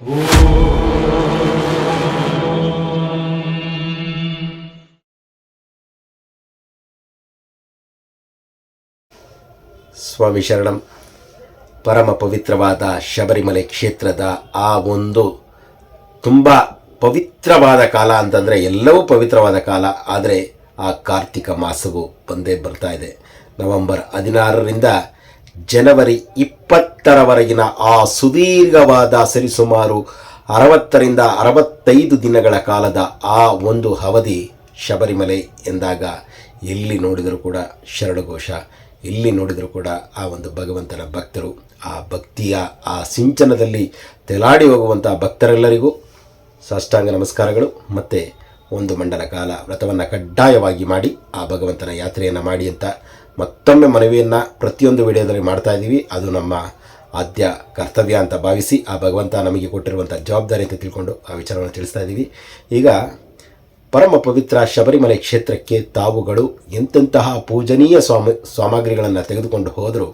ಸ್ವಾಮಿ ಶರಣಂ, ಪರಮ ಪವಿತ್ರವಾದ ಶಬರಿಮಲೆ ಕ್ಷೇತ್ರದ ಆ ಒಂದು ತುಂಬ ಪವಿತ್ರವಾದ ಕಾಲ ಅಂತಂದರೆ ಎಲ್ಲವೂ ಪವಿತ್ರವಾದ ಕಾಲ, ಆದರೆ ಆ ಕಾರ್ತಿಕ ಮಾಸವು ಬಂದೇ ಬರ್ತಾ ಇದೆ. ನವೆಂಬರ್ ಹದಿನಾರರಿಂದ ಜನವರಿ ಇಪ್ಪತ್ತರವರೆಗಿನ ಆ ಸುದೀರ್ಘವಾದ ಸರಿಸುಮಾರು ಅರವತ್ತರಿಂದ ಅರವತ್ತೈದು ದಿನಗಳ ಕಾಲದ ಆ ಒಂದು ಅವಧಿ ಶಬರಿಮಲೆ ಎಂದಾಗ ಎಲ್ಲಿ ನೋಡಿದರೂ ಕೂಡ ಶರಣಘೋಷ, ಎಲ್ಲಿ ನೋಡಿದರೂ ಕೂಡ ಆ ಒಂದು ಭಗವಂತನ ಭಕ್ತರು, ಆ ಭಕ್ತಿಯ ಆ ಸಿಂಚನದಲ್ಲಿ ತೆಲಾಡಿ ಹೋಗುವಂಥ ಭಕ್ತರೆಲ್ಲರಿಗೂ ಸಾಷ್ಟಾಂಗ ನಮಸ್ಕಾರಗಳು. ಮತ್ತು ಒಂದು ಮಂಡಲ ಕಾಲ ವ್ರತವನ್ನು ಕಡ್ಡಾಯವಾಗಿ ಮಾಡಿ ಆ ಭಗವಂತನ ಯಾತ್ರೆಯನ್ನು ಮಾಡಿ ಅಂತ ಮತ್ತೊಮ್ಮೆ ಮನವಿಯನ್ನು ಪ್ರತಿಯೊಂದು ವಿಡಿಯೋದಲ್ಲಿ ಮಾಡ್ತಾ ಇದ್ದೀವಿ ಅದು ನಮ್ಮ ಆದ್ಯ ಕರ್ತವ್ಯ ಅಂತ ಭಾವಿಸಿ ಆ ಭಗವಂತ ನಮಗೆ ಕೊಟ್ಟಿರುವಂಥ ಜವಾಬ್ದಾರಿ ಅಂತ ತಿಳ್ಕೊಂಡು ಆ ವಿಚಾರವನ್ನು ತಿಳಿಸ್ತಾ ಇದ್ದೀವಿ. ಈಗ ಪರಮ ಪವಿತ್ರ ಶಬರಿಮಲೆ ಕ್ಷೇತ್ರಕ್ಕೆ ತಾವುಗಳು ಎಂತೆಂತಹ ಪೂಜನೀಯ ಸ್ವಾಮಿ, ಸಾಮಗ್ರಿಗಳನ್ನು ತೆಗೆದುಕೊಂಡು ಹೋದರೂ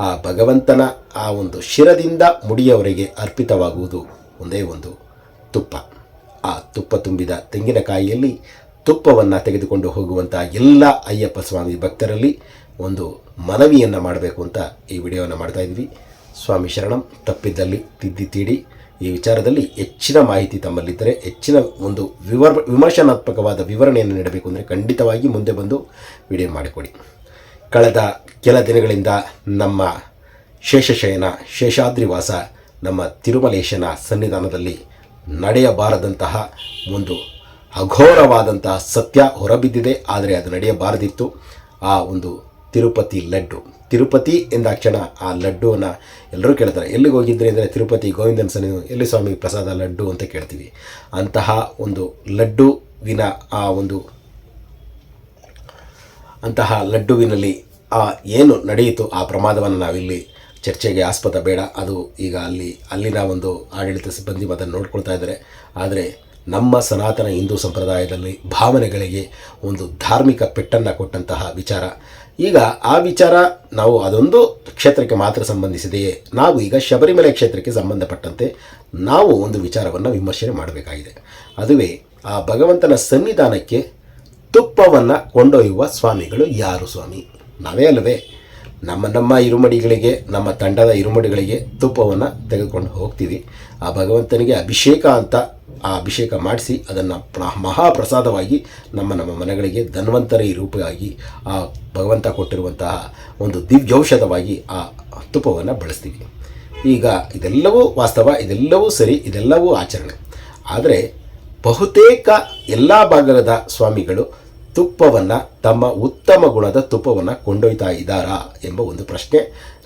ಆ ಭಗವಂತನ ಆ ಒಂದು ಶಿರದಿಂದ ಮುಡಿಯವರೆಗೆ ಅರ್ಪಿತವಾಗುವುದು ಒಂದೇ ಒಂದು ತುಪ್ಪ. ಆ ತುಪ್ಪ ತುಂಬಿದ ತೆಂಗಿನಕಾಯಿಯಲ್ಲಿ ತುಪ್ಪವನ್ನು ತೆಗೆದುಕೊಂಡು ಹೋಗುವಂಥ ಎಲ್ಲ ಅಯ್ಯಪ್ಪ ಸ್ವಾಮಿ ಭಕ್ತರಲ್ಲಿ ಒಂದು ಮನವಿಯನ್ನು ಮಾಡಬೇಕು ಅಂತ ಈ ವಿಡಿಯೋವನ್ನು ಮಾಡ್ತಾ ಇದ್ವಿ ಸ್ವಾಮಿ ಶರಣಂ ತಪ್ಪಿದ್ದಲ್ಲಿ ತಿದ್ದಿ ತೀಡಿ. ಈ ವಿಚಾರದಲ್ಲಿ ಹೆಚ್ಚಿನ ಮಾಹಿತಿ ತಮ್ಮಲ್ಲಿದ್ದರೆ ಹೆಚ್ಚಿನ ಒಂದು ವಿವರ, ವಿಮರ್ಶನಾತ್ಮಕವಾದ ವಿವರಣೆಯನ್ನು ನೀಡಬೇಕು ಅಂದರೆ ಖಂಡಿತವಾಗಿ ಮುಂದೆ ಬಂದು ವಿಡಿಯೋ ಮಾಡಿಕೊಡಿ. ಕಳೆದ ಕೆಲ ದಿನಗಳಿಂದ ನಮ್ಮ ಶೇಷಶಯನ, ಶೇಷಾದ್ರಿವಾಸ, ನಮ್ಮ ತಿರುಮಲೇಶನ ಸನ್ನಿಧಾನದಲ್ಲಿ ನಡೆಯಬಾರದಂತಹ ಒಂದು ಅಘೋರವಾದಂತಹ ಸತ್ಯ ಹೊರಬಿದ್ದಿದೆ. ಆದರೆ ಅದು ನಡೆಯಬಾರದಿತ್ತು. ಆ ಒಂದು ತಿರುಪತಿ ಲಡ್ಡು ತಿರುಪತಿ ಎಂದಾಕ್ಷಣ ಆ ಲಡ್ಡುವನ್ನು ಎಲ್ಲರೂ ಕೇಳ್ತಾರೆ. ಎಲ್ಲಿಗೆ ಹೋಗಿದ್ರಿ ಅಂದರೆ ತಿರುಪತಿ ಗೋವಿಂದನ ಸನ್ನಿ ಎಲ್ಲಿ ಸ್ವಾಮಿ ಪ್ರಸಾದ ಲಡ್ಡು ಅಂತ ಕೇಳ್ತೀವಿ. ಅಂತಹ ಒಂದು ಲಡ್ಡುವಿನ ಆ ಒಂದು ಅಂತಹ ಲಡ್ಡುವಿನಲ್ಲಿ ಆ ಏನು ನಡೆಯಿತು ಆ ಪ್ರಮಾದವನ್ನು ನಾವಿಲ್ಲಿ ಚರ್ಚೆಗೆ ಆಸ್ಪದ ಬೇಡ. ಅದು ಈಗ ಅಲ್ಲಿ ಅಲ್ಲಿನ ಒಂದು ಆಡಳಿತ ಸಿಬ್ಬಂದಿ ಅದನ್ನು ನೋಡ್ಕೊಳ್ತಾ ಇದ್ದಾರೆ. ಆದರೆ ನಮ್ಮ ಸನಾತನ ಹಿಂದೂ ಸಂಪ್ರದಾಯದಲ್ಲಿ ಭಾವನೆಗಳಿಗೆ ಒಂದು ಧಾರ್ಮಿಕ ಪೆಟ್ಟನ್ನು ಕೊಟ್ಟಂತಹ ವಿಚಾರ. ಈಗ ಆ ವಿಚಾರ ನಾವು ಅದೊಂದು ಕ್ಷೇತ್ರಕ್ಕೆ ಮಾತ್ರ ಸಂಬಂಧಿಸಿದೆಯೇ? ನಾವು ಈಗ ಶಬರಿಮಲೆ ಕ್ಷೇತ್ರಕ್ಕೆ ಸಂಬಂಧಪಟ್ಟಂತೆ ನಾವು ಒಂದು ವಿಚಾರವನ್ನು ವಿಮರ್ಶನೆ ಮಾಡಬೇಕಾಗಿದೆ. ಅದುವೇ ಆ ಭಗವಂತನ ಸನ್ನಿಧಾನಕ್ಕೆ ತುಪ್ಪವನ್ನು ಕೊಂಡೊಯ್ಯುವ ಸ್ವಾಮಿಗಳು ಯಾರು ಸ್ವಾಮಿ? ನಾವೇ ಅಲ್ಲವೇ? ನಮ್ಮ ನಮ್ಮ ಇರುಮಡಿಗಳಿಗೆ, ನಮ್ಮ ತಂಡದ ಇರುಮಡಿಗಳಿಗೆ ತುಪ್ಪವನ್ನು ತೆಗೆದುಕೊಂಡು ಹೋಗ್ತೀವಿ. ಆ ಭಗವಂತನಿಗೆ ಅಭಿಷೇಕ ಅಂತ ಆ ಅಭಿಷೇಕ ಮಾಡಿಸಿ ಅದನ್ನು ಪ್ರ, ಮಹಾಪ್ರಸಾದವಾಗಿ ನಮ್ಮ ನಮ್ಮ ಮನೆಗಳಿಗೆ ಧನ್ವಂತರಿ ರೂಪವಾಗಿ ಆ ಭಗವಂತ ಕೊಟ್ಟಿರುವಂತಹ ಒಂದು ದಿವ್ಯೌಷಧವಾಗಿ ಆ ತುಪ್ಪವನ್ನು ಬಳಸ್ತೀವಿ. ಈಗ ಇದೆಲ್ಲವೂ ವಾಸ್ತವ, ಇದೆಲ್ಲವೂ ಸರಿ, ಇದೆಲ್ಲವೂ ಆಚರಣೆ. ಆದರೆ ಬಹುತೇಕ ಎಲ್ಲ ಭಾಗದ ಸ್ವಾಮಿಗಳು ತುಪ್ಪವನ್ನು ತಮ್ಮ ಉತ್ತಮ ಗುಣದ ತುಪ್ಪವನ್ನು ಕೊಂಡೊಯ್ತಾ ಇದ್ದಾರಾ ಎಂಬ ಒಂದು ಪ್ರಶ್ನೆ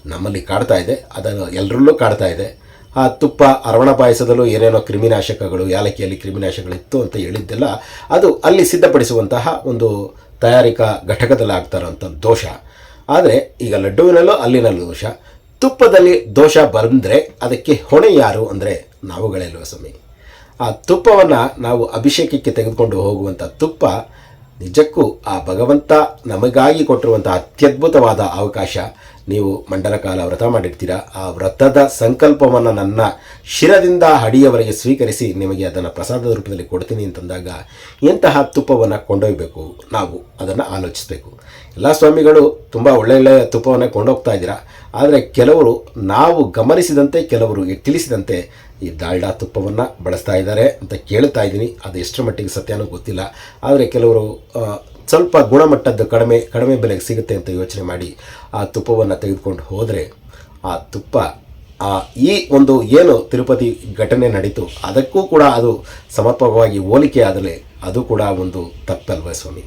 ನಮ್ಮಲ್ಲಿ ಕಾಡ್ತಾ ಇದೆ. ಅದನ್ನು ಎಲ್ಲರಲ್ಲೂ ಕಾಡ್ತಾ ಇದೆ. ಆ ತುಪ್ಪ ಅರವಣ ಪಾಯಸದಲ್ಲೂ ಏನೇನೋ ಕ್ರಿಮಿನಾಶಕಗಳು, ಯಾಲಕ್ಕಿಯಲ್ಲಿ ಕ್ರಿಮಿನಾಶಕಗಳಿತ್ತು ಅಂತ ಹೇಳಿದ್ದೆಲ್ಲ ಅದು ಅಲ್ಲಿ ಸಿದ್ಧಪಡಿಸುವಂತಹ ಒಂದು ತಯಾರಿಕಾ ಘಟಕದಲ್ಲಿ ಆಗ್ತಾರಂಥ ದೋಷ. ಆದರೆ ಈಗ ಲಡ್ಡುವಿನಲ್ಲೂ ಅಲ್ಲಿನಲ್ಲೂ ದೋಷ. ತುಪ್ಪದಲ್ಲಿ ದೋಷ ಬಂದರೆ ಅದಕ್ಕೆ ಹೊಣೆ ಯಾರು ಅಂದರೆ ನಾವುಗಳೆಲ್ಲವ ಸ್ವಾಮಿ. ಆ ತುಪ್ಪವನ್ನು ನಾವು ಅಭಿಷೇಕಕ್ಕೆ ತೆಗೆದುಕೊಂಡು ಹೋಗುವಂಥ ತುಪ್ಪ ನಿಜಕ್ಕೂ ಆ ಭಗವಂತ ನಮಗಾಗಿ ಕೊಟ್ಟಿರುವಂಥ ಅತ್ಯದ್ಭುತವಾದ ಅವಕಾಶ ನೀವು ಮಂಡಲ ಕಾಲ ವ್ರತ ಮಾಡಿರ್ತೀರಾ? ಆ ವ್ರತದ ಸಂಕಲ್ಪವನ್ನು ನನ್ನ ಶಿರದಿಂದ ಹಡಿಯವರೆಗೆ ಸ್ವೀಕರಿಸಿ ನಿಮಗೆ ಅದನ್ನು ಪ್ರಸಾದದ ರೂಪದಲ್ಲಿ ಕೊಡ್ತೀನಿ ಅಂತಂದಾಗ ಎಂತಹ ತುಪ್ಪವನ್ನು ಕೊಂಡೊಯ್ಯಬೇಕು ನಾವು ಅದನ್ನು ಆಲೋಚಿಸಬೇಕು. ಎಲ್ಲ ಸ್ವಾಮಿಗಳು ತುಂಬ ಒಳ್ಳೊಳ್ಳೆಯ ತುಪ್ಪವನ್ನು ಕೊಂಡೋಗ್ತಾ ಇದ್ದೀರಾ. ಆದರೆ ಕೆಲವರು ನಾವು ಗಮನಿಸಿದಂತೆ, ಕೆಲವರು ತಿಳಿಸಿದಂತೆ ಈ ದಾಲ್ಡಾ ತುಪ್ಪವನ್ನು ಬಳಸ್ತಾ ಇದ್ದಾರೆ ಅಂತ ಕೇಳ್ತಾ ಇದ್ದೀನಿ. ಅದು ಎಷ್ಟರ ಮಟ್ಟಿಗೆ ಸತ್ಯನೂ ಗೊತ್ತಿಲ್ಲ. ಆದರೆ ಕೆಲವರು ಸ್ವಲ್ಪ ಗುಣಮಟ್ಟದ್ದು ಕಡಿಮೆ ಕಡಿಮೆ ಬೆಲೆಗೆ ಸಿಗುತ್ತೆ ಅಂತ ಯೋಚನೆ ಮಾಡಿ ಆ ತುಪ್ಪವನ್ನು ತೆಗೆದುಕೊಂಡು ಹೋದರೆ ಆ ತುಪ್ಪ, ಆ, ಈ ಒಂದು ಏನು ತಿರುಪತಿ ಘಟನೆ ನಡೀತು, ಅದಕ್ಕೂ ಕೂಡ ಅದು ಸಮರ್ಪಕವಾಗಿ ಹೋಲಿಕೆ ಆದರೆ ಅದು ಕೂಡ ಒಂದು ತಪ್ಪಲ್ವ ಸ್ವಾಮಿ.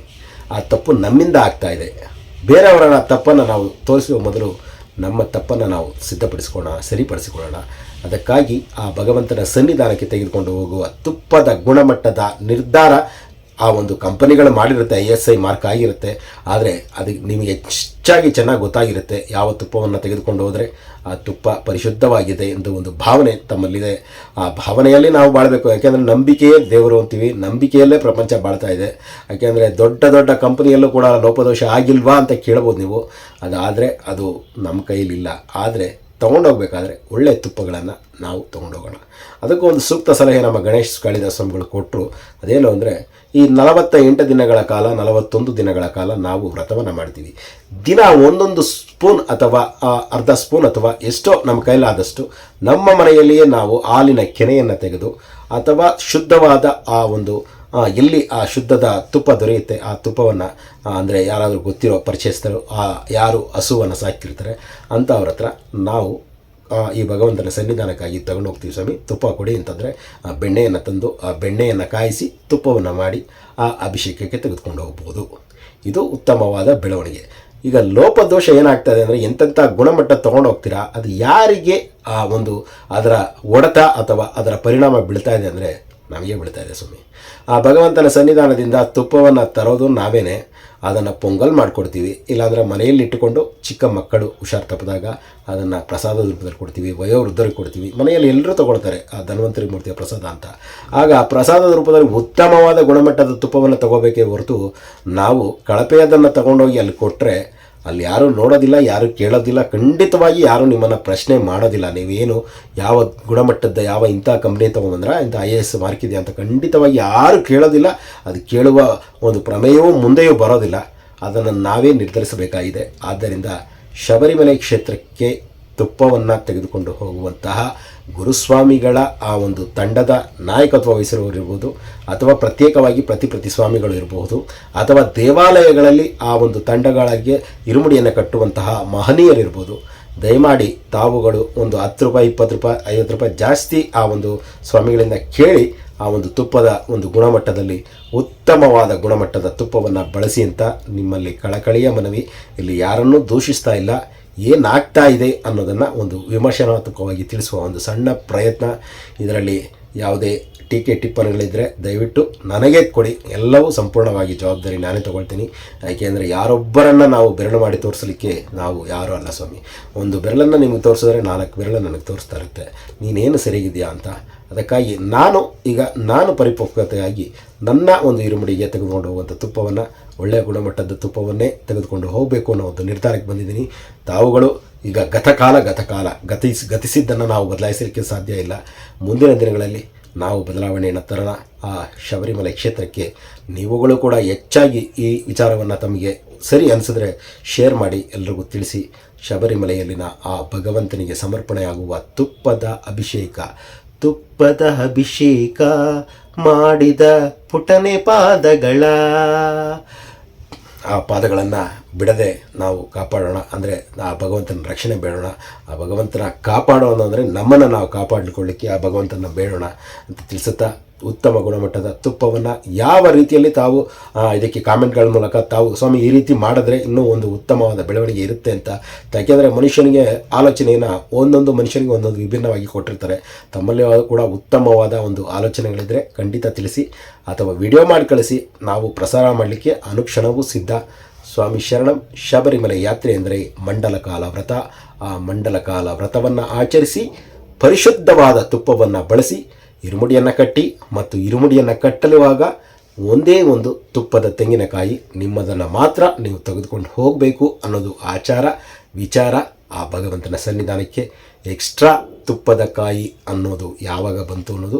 ಆ ತಪ್ಪು ನಮ್ಮಿಂದ ಆಗ್ತಾ ಇದೆ. ಬೇರೆಯವರ ತಪ್ಪನ್ನು ನಾವು ತೋರಿಸುವ ಮೊದಲು ನಮ್ಮ ತಪ್ಪನ್ನು ನಾವು ಸಿದ್ಧಪಡಿಸ್ಕೊಳ್ಳೋಣ ಸರಿಪಡಿಸಿಕೊಳ್ಳೋಣ. ಅದಕ್ಕಾಗಿ ಆ ಭಗವಂತನ ಸನ್ನಿಧಾನಕ್ಕೆ ತೆಗೆದುಕೊಂಡು ಹೋಗುವ ತುಪ್ಪದ ಗುಣಮಟ್ಟದ ನಿರ್ಧಾರ ಆ ಒಂದು ಕಂಪನಿಗಳು ಮಾಡಿರುತ್ತೆ ಐ ಎಸ್ ಐ ಮಾರ್ಕ್ ಆಗಿರುತ್ತೆ. ಆದರೆ ಅದಕ್ಕೆ ನಿಮಗೆ ಹೆಚ್ಚಾಗಿ ಚೆನ್ನಾಗಿ ಗೊತ್ತಾಗಿರುತ್ತೆ ಯಾವ ತುಪ್ಪವನ್ನು ತೆಗೆದುಕೊಂಡು ಹೋದರೆ ಆ ತುಪ್ಪ ಪರಿಶುದ್ಧವಾಗಿದೆ ಎಂದು ಒಂದು ಭಾವನೆ ತಮ್ಮಲ್ಲಿದೆ. ಆ ಭಾವನೆಯಲ್ಲಿ ನಾವು ಬಾಳಬೇಕು. ಯಾಕೆಂದರೆ ನಂಬಿಕೆಯೇ ದೇವರು ಅಂತೀವಿ. ನಂಬಿಕೆಯಲ್ಲೇ ಪ್ರಪಂಚ ಬಾಳ್ತಾ ಇದೆ. ಯಾಕೆಂದರೆ ದೊಡ್ಡ ದೊಡ್ಡ ಕಂಪನಿಯಲ್ಲೂ ಕೂಡ ಲೋಪದೋಷ ಆಗಿಲ್ವಾ ಅಂತ ಕೇಳ್ಬೋದು ನೀವು. ಅದಾದರೆ ಅದು ನಮ್ಮ ಕೈಲಿಲ್ಲ ಆದರೆ ತೊಗೊಂಡೋಗ್ಬೇಕಾದ್ರೆ ಒಳ್ಳೆಯ ತುಪ್ಪಗಳನ್ನು ನಾವು ತೊಗೊಂಡೋಗೋಣ. ಅದಕ್ಕೂ ಒಂದು ಸೂಕ್ತ ಸಲಹೆ ನಮ್ಮ ಗಣೇಶ್ ಕಾಳಿದಾಸ ಕೊಟ್ಟರು ಅದೇನು ಅಂದರೆ ಈ ನಲವತ್ತ ಎಂಟು ದಿನಗಳ ಕಾಲ, ನಲವತ್ತೊಂದು ದಿನಗಳ ಕಾಲ ನಾವು ವ್ರತವನ್ನು ಮಾಡ್ತೀವಿ. ದಿನ ಒಂದೊಂದು ಸ್ಪೂನ್ ಅಥವಾ ಅರ್ಧ ಸ್ಪೂನ್ ಅಥವಾ ಎಷ್ಟೋ ನಮ್ಮ ಕೈಲಾದಷ್ಟು ನಮ್ಮ ಮನೆಯಲ್ಲಿಯೇ ನಾವು ಹಾಲಿನ ಕೆನೆಯನ್ನು ತೆಗೆದು ಅಥವಾ ಶುದ್ಧವಾದ ಆ ಒಂದು ಎಲ್ಲಿ ಆ ಶುದ್ಧದ ತುಪ್ಪ ದೊರೆಯುತ್ತೆ ಆ ತುಪ್ಪವನ್ನು ಅಂದರೆ ಯಾರಾದರೂ ಗೊತ್ತಿರೋ ಪರಿಚಯಿಸ್ತಾರೋ ಆ, ಯಾರು ಹಸುವನ್ನು ಸಾಕಿರ್ತಾರೆ, ಅಂಥವ್ರ ಹತ್ರ ನಾವು ಈ ಭಗವಂತನ ಸನ್ನಿಧಾನಕ್ಕಾಗಿ ತಗೊಂಡು ಹೋಗ್ತೀವಿ ಸ್ವಾಮಿ. ತುಪ್ಪ ಕೊಡಿ ಅಂತಂದರೆ, ಆ, ಬೆಣ್ಣೆಯನ್ನು ತಂದು, ಆ, ಬೆಣ್ಣೆಯನ್ನು ಕಾಯಿಸಿ ತುಪ್ಪವನ್ನು ಮಾಡಿ, ಆ, ಅಭಿಷೇಕಕ್ಕೆ ತೆಗೆದುಕೊಂಡು ಹೋಗ್ಬೋದು. ಇದು ಉತ್ತಮವಾದ ಬೆಳವಣಿಗೆ. ಈಗ ಲೋಪದೋಷ ಏನಾಗ್ತದೆ ಅಂದರೆ, ಎಂತೆಂಥ ಗುಣಮಟ್ಟ ತೊಗೊಂಡು ಹೋಗ್ತೀರಾ, ಅದು ಯಾರಿಗೆ, ಆ, ಒಂದು ಅದರ ಒಡೆತ ಅಥವಾ ಅದರ ಪರಿಣಾಮ ಬೀಳ್ತಾ ಇದೆ ಅಂದರೆ, ನಮಗೆ ಬೀಳ್ತಾ ಇದೆ ಸ್ವಾಮಿ. ಆ ಭಗವಂತನ ಸನ್ನಿಧಾನದಿಂದ ತುಪ್ಪವನ್ನು ತರೋದು ನಾವೇನೆ. ಅದನ್ನು ಪೊಂಗಲ್ ಮಾಡಿಕೊಡ್ತೀವಿ. ಇಲ್ಲಾಂದರೆ ಮನೆಯಲ್ಲಿ ಇಟ್ಟುಕೊಂಡು ಚಿಕ್ಕ ಮಕ್ಕಳು ಹುಷಾರು ತಪ್ಪಿದಾಗ ಅದನ್ನು ಪ್ರಸಾದದ ರೂಪದಲ್ಲಿ ಕೊಡ್ತೀವಿ, ವಯೋವೃದ್ಧರಿಗೆ ಕೊಡ್ತೀವಿ. ಮನೆಯಲ್ಲಿ ಎಲ್ಲರೂ ತಗೊಳ್ತಾರೆ ಆ ಧನ್ವಂತರಿ ಮೂರ್ತಿಯ ಪ್ರಸಾದ ಅಂತ. ಆಗ ಪ್ರಸಾದದ ರೂಪದಲ್ಲಿ ಉತ್ತಮವಾದ ಗುಣಮಟ್ಟದ ತುಪ್ಪವನ್ನು ತಗೋಬೇಕೇ ಹೊರತು ನಾವು ಕಳಪೆಯದನ್ನು ತಗೊಂಡೋಗಿ ಅಲ್ಲಿ ಕೊಟ್ಟರೆ ಅಲ್ಲಿ ಯಾರೂ ನೋಡೋದಿಲ್ಲ, ಯಾರು ಕೇಳೋದಿಲ್ಲ, ಖಂಡಿತವಾಗಿ ಯಾರೂ ನಿಮ್ಮನ್ನು ಪ್ರಶ್ನೆ ಮಾಡೋದಿಲ್ಲ. ನೀವೇನು ಯಾವ ಗುಣಮಟ್ಟದ ಯಾವ ಇಂಥ ಕಂಪ್ನಿ ತೊಗೊಂಬಂದ್ರೆ, ಇಂಥ ಐ ಎ ಎಸ್ ಮಾರ್ಕ್ ಅಂತ ಖಂಡಿತವಾಗಿ ಯಾರು ಕೇಳೋದಿಲ್ಲ. ಅದು ಕೇಳುವ ಒಂದು ಪ್ರಮೇಯವೂ ಮುಂದೆಯೂ ಬರೋದಿಲ್ಲ. ಅದನ್ನು ನಾವೇ ನಿರ್ಧರಿಸಬೇಕಾಗಿದೆ. ಆದ್ದರಿಂದ ಶಬರಿಮಲೆ ಕ್ಷೇತ್ರಕ್ಕೆ ತುಪ್ಪವನ್ನು ತೆಗೆದುಕೊಂಡು ಹೋಗುವಂತಹ ಗುರುಸ್ವಾಮಿಗಳ ಆ ಒಂದು ತಂಡದ ನಾಯಕತ್ವ ವಹಿಸಿರುವವರಿರ್ಬೋದು, ಅಥವಾ ಪ್ರತ್ಯೇಕವಾಗಿ ಪ್ರತಿ ಪ್ರತಿ ಸ್ವಾಮಿಗಳು ಇರಬಹುದು ಅಥವಾ ದೇವಾಲಯಗಳಲ್ಲಿ ಆ ಒಂದು ತಂಡಗಳಿಗೆ ಇರುಮುಡಿಯನ್ನು ಕಟ್ಟುವಂತಹ ಮಹನೀಯರಿರ್ಬೋದು, ದಯಮಾಡಿ ತಾವುಗಳು ಒಂದು ಹತ್ತು ರೂಪಾಯಿ, ಇಪ್ಪತ್ತು ರೂಪಾಯಿ, ಐವತ್ತು ರೂಪಾಯಿ ಜಾಸ್ತಿ ಆ ಒಂದು ಸ್ವಾಮಿಗಳಿಂದ ಕೇಳಿ ಆ ಒಂದು ತುಪ್ಪದ ಒಂದು ಗುಣಮಟ್ಟದಲ್ಲಿ ಉತ್ತಮವಾದ ಗುಣಮಟ್ಟದ ತುಪ್ಪವನ್ನು ಬಳಸಿ ಅಂತ ನಿಮ್ಮಲ್ಲಿ ಕಳಕಳಿಯ ಮನವಿ. ಇಲ್ಲಿ ಯಾರನ್ನೂ ದೂಷಿಸ್ತಾ ಇಲ್ಲ. ಏನಾಗ್ತಾ ಇದೆ ಅನ್ನೋದನ್ನು ಒಂದು ವಿಮರ್ಶನಾತ್ಮಕವಾಗಿ ತಿಳಿಸುವ ಒಂದು ಸಣ್ಣ ಪ್ರಯತ್ನ ಇದರಲ್ಲಿ ಯಾವುದೇ ಟೀಕೆ ಟಿಪ್ಪಣಿಗಳಿದ್ದರೆ ದಯವಿಟ್ಟು ನನಗೆ ಕೊಡಿ. ಎಲ್ಲವೂ ಸಂಪೂರ್ಣವಾಗಿ ಜವಾಬ್ದಾರಿ ನಾನೇ ತಗೊಳ್ತೀನಿ. ಯಾಕೆಂದರೆ ಯಾರೊಬ್ಬರನ್ನು ನಾವು ಬೆರಳು ಮಾಡಿ ತೋರಿಸಲಿಕ್ಕೆ ನಾವು ಯಾರೂ ಅಲ್ಲ ಸ್ವಾಮಿ. ಒಂದು ಬೆರಳನ್ನು ನಿಮಗೆ ತೋರಿಸಿದ್ರೆ ನಾಲ್ಕು ಬೆರಳು ನನಗೆ ತೋರಿಸ್ತಾ ಇರುತ್ತೆ. ನೀನೇನು ಸರಿಗಿದೆಯಾ ಅಂತ ಅದಕ್ಕಾಗಿ ನಾನು, ಈಗ ನಾನು ಪರಿಪಕ್ವತೆಯಾಗಿ ನನ್ನ ಒಂದು ಇರುಮಡಿಗೆ ತೆಗೆದುಕೊಂಡು ಹೋಗುವಂಥ ತುಪ್ಪವನ್ನು, ಒಳ್ಳೆಯ ಗುಣಮಟ್ಟದ ತುಪ್ಪವನ್ನೇ ತೆಗೆದುಕೊಂಡು ಹೋಗಬೇಕು ಅನ್ನೋ ಒಂದು ನಿರ್ಧಾರಕ್ಕೆ ಬಂದಿದ್ದೀನಿ. ತಾವುಗಳು ಈಗ ಗತಕಾಲ ಗತಕಾಲ ಗತಿಸಿ, ಗತಿಸಿದ್ದನ್ನು ನಾವು ಬದಲಾಯಿಸಲಿಕ್ಕೆ ಸಾಧ್ಯ ಇಲ್ಲ. ಮುಂದಿನ ದಿನಗಳಲ್ಲಿ ನಾವು ಬದಲಾವಣೆಯನ್ನು ತರೋಣ. ಆ ಶಬರಿಮಲೆ ಕ್ಷೇತ್ರಕ್ಕೆ ನೀವುಗಳು ಕೂಡ ಹೆಚ್ಚಾಗಿ ಈ ವಿಚಾರವನ್ನು ತಮಗೆ ಸರಿ ಅನಿಸಿದ್ರೆ ಶೇರ್ ಮಾಡಿ ಎಲ್ರಿಗೂ ತಿಳಿಸಿ. ಶಬರಿಮಲೆಯಲ್ಲಿನ ಆ ಭಗವಂತನಿಗೆ ಸಮರ್ಪಣೆಯಾಗುವ ತುಪ್ಪದ ಅಭಿಷೇಕ ತುಪ್ಪದ ಅಭಿಷೇಕ ಮಾಡಿದ ಪುಟನೆ ಪಾದಗಳ. ಆ ಪಾದಗಳನ್ನು ಬಿಡದೆ ನಾವು ಕಾಪಾಡೋಣ ಅಂದರೆ ಆ ಭಗವಂತನ ರಕ್ಷಣೆ ಬೇಡೋಣ. ಆ ಭಗವಂತನ ಕಾಪಾಡೋಣ ಅಂದರೆ ನಮ್ಮನ್ನು ನಾವು ಕಾಪಾಡಿಕೊಳ್ಳಿಕ್ಕೆ ಆ ಭಗವಂತನ ಬೇಡೋಣ ಅಂತ ತಿಳಿಸುತ್ತಾ ಉತ್ತಮ ಗುಣಮಟ್ಟದ ತುಪ್ಪವನ್ನು ಯಾವ ರೀತಿಯಲ್ಲಿ ತಾವು ಇದಕ್ಕೆ ಕಾಮೆಂಟ್ಗಳ ಮೂಲಕ ತಾವು, ಸ್ವಾಮಿ, ಈ ರೀತಿ ಮಾಡಿದ್ರೆ ಇನ್ನೂ ಒಂದು ಉತ್ತಮವಾದ ಬೆಳವಣಿಗೆ ಇರುತ್ತೆ ಅಂತ. ಯಾಕೆಂದರೆ ಮನುಷ್ಯನಿಗೆ ಆಲೋಚನೆಯನ್ನು ಒಂದೊಂದು ಮನುಷ್ಯನಿಗೆ ಒಂದೊಂದು ವಿಭಿನ್ನವಾಗಿ ಕೊಟ್ಟಿರ್ತಾರೆ. ತಮ್ಮಲ್ಲಿ ಕೂಡ ಉತ್ತಮವಾದ ಒಂದು ಆಲೋಚನೆಗಳಿದ್ದರೆ ಖಂಡಿತ ತಿಳಿಸಿ, ಅಥವಾ ವಿಡಿಯೋ ಮಾಡಿ ಕಳಿಸಿ. ನಾವು ಪ್ರಸಾರ ಮಾಡಲಿಕ್ಕೆ ಅನುಕ್ಷಣವೂ ಸಿದ್ಧ. ಸ್ವಾಮಿ ಶರಣಂ, ಶಬರಿಮಲೆ ಯಾತ್ರೆ ಎಂದರೆ ಮಂಡಲ ಕಾಲ ವ್ರತ. ಆ ಮಂಡಲ ಕಾಲ ವ್ರತವನ್ನು ಆಚರಿಸಿ, ಪರಿಶುದ್ಧವಾದ ತುಪ್ಪವನ್ನು ಬಳಸಿ ಇರುಮುಡಿಯನ್ನು ಕಟ್ಟಿ ಮತ್ತು ಇರುಮುಡಿಯನ್ನು ಕಟ್ಟಲುವಾಗ ಒಂದೇ ಒಂದು ತುಪ್ಪದ ತೆಂಗಿನಕಾಯಿ, ನಿಮ್ಮದನ್ನು ಮಾತ್ರ ನೀವು ತೆಗೆದುಕೊಂಡು ಹೋಗಬೇಕು ಅನ್ನೋದು ಆಚಾರ, ವಿಚಾರ ಆ ಭಗವಂತನ ಸನ್ನಿಧಾನಕ್ಕೆ ಎಕ್ಸ್ಟ್ರಾ ತುಪ್ಪದ ಕಾಯಿ ಅನ್ನೋದು ಯಾವಾಗ ಬಂತು ಅನ್ನೋದು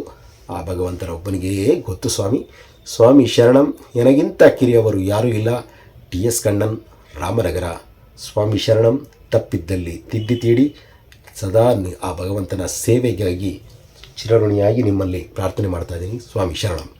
ಆ ಭಗವಂತನ ಒಬ್ಬನಿಗೇ ಗೊತ್ತು ಸ್ವಾಮಿ. ಸ್ವಾಮಿ ಶರಣಂ ನನಗಿಂತ ಕಿರಿಯವರು ಯಾರೂ ಇಲ್ಲ. T S Kannan, Ramanagara. ಸ್ವಾಮಿ ಶರಣಂ, ತಪ್ಪಿದ್ದಲ್ಲಿ ತಿದ್ದಿ ತೀಡಿ. ಸದಾ ಆ ಭಗವಂತನ ಸೇವೆಗಾಗಿ ಚಿರಋಣಿಯಾಗಿ ನಿಮ್ಮಲ್ಲಿ ಪ್ರಾರ್ಥನೆ ಮಾಡ್ತಾ ಇದ್ದೀನಿ. ಸ್ವಾಮಿ ಶರಣಂ.